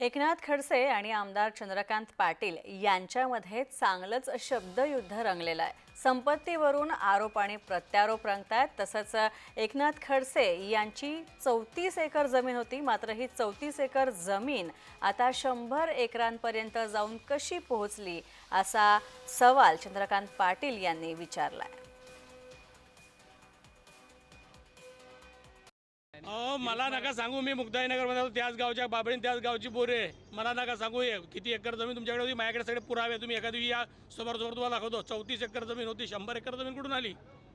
एकनाथ खडसे आणि आमदार चंद्रकांत पाटील यांच्यामध्ये चांगलंच शब्दयुद्ध रंगलेलं आहे. संपत्तीवरून आरोप आणि प्रत्यारोप रंगतायत. तसंच एकनाथ खडसे यांची चौतीस एकर जमीन होती मात्र ही चौतीस एकर जमीन आता शंभर एकरांपर्यंत जाऊन कशी पोहोचली असा सवाल चंद्रकांत पाटील यांनी विचारला आहे अहो मला नका सांगू मी मुक्ताईनगरमध्ये होतो. त्याच गावच्या बाबळीन त्याच गावची बोरे मला नका सांगू हे. किती एकर जमीन तुमच्याकडे होती? माझ्याकडे सगळे पुरावे तुम्ही एखादी या समोर समोर तुम्हाला दाखवतो. चौतीस एकर जमीन होती. शंभर एकर जमीन कुठून आली?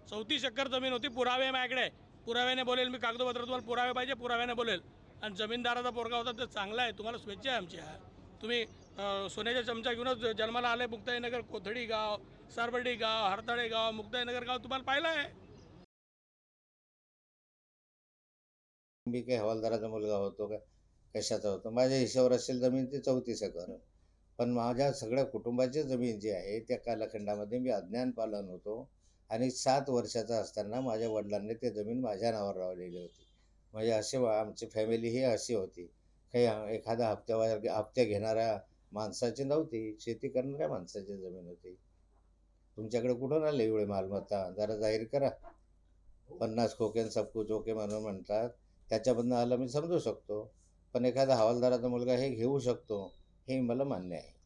चौतीस एकर जमीन होती. पुरावे माझ्याकडे. पुराव्याने बोलेल मी कागदपत्र तुम्हाला पुरावे पाहिजे पुराव्याने बोलेल. आणि जमीनदाराचा पोरगा होता तर चांगला आहे. तुम्हाला शुभेच्छा आहे आमच्या. तुम्ही सोन्याच्या चमचा घेऊनच जन्माला आले मुक्ताईनगर कोथडी गाव सारबर्डी गाव हरताळे गाव मुक्ताईनगर गाव. तुम्हाला पाहिलं आहे. मी काही हवालदाराचा मुलगा होतो का? कशाचा होतो? माझ्या हिशोबावर असेल जमीन ती चौतीस एकर. पण माझ्या सगळ्या कुटुंबाची जमीन जी आहे त्या कालखंडामध्ये मी अज्ञान पालन होतो आणि सात वर्षाचा असताना माझ्या वडिलांनी ते जमीन माझ्या नावावर लावलेली होती. म्हणजे असे आमची फॅमिली ही अशी होती. काही एखादा हप्त्यावर हप्त्या घेणाऱ्या माणसाची नव्हती. शेती करणाऱ्या माणसाची जमीन होती. तुमच्याकडे कुठून आले एवढे मालमत्ता? जरा जाहीर करा. पन्नास खोके सबकू चोके ओके म्हणून म्हणतात. त्याच्याबद्दल आलं मी समजू शकतो. पण एखादा हवालदाराचा मुलगा हे घेऊ शकतो हे मला मान्य आहे.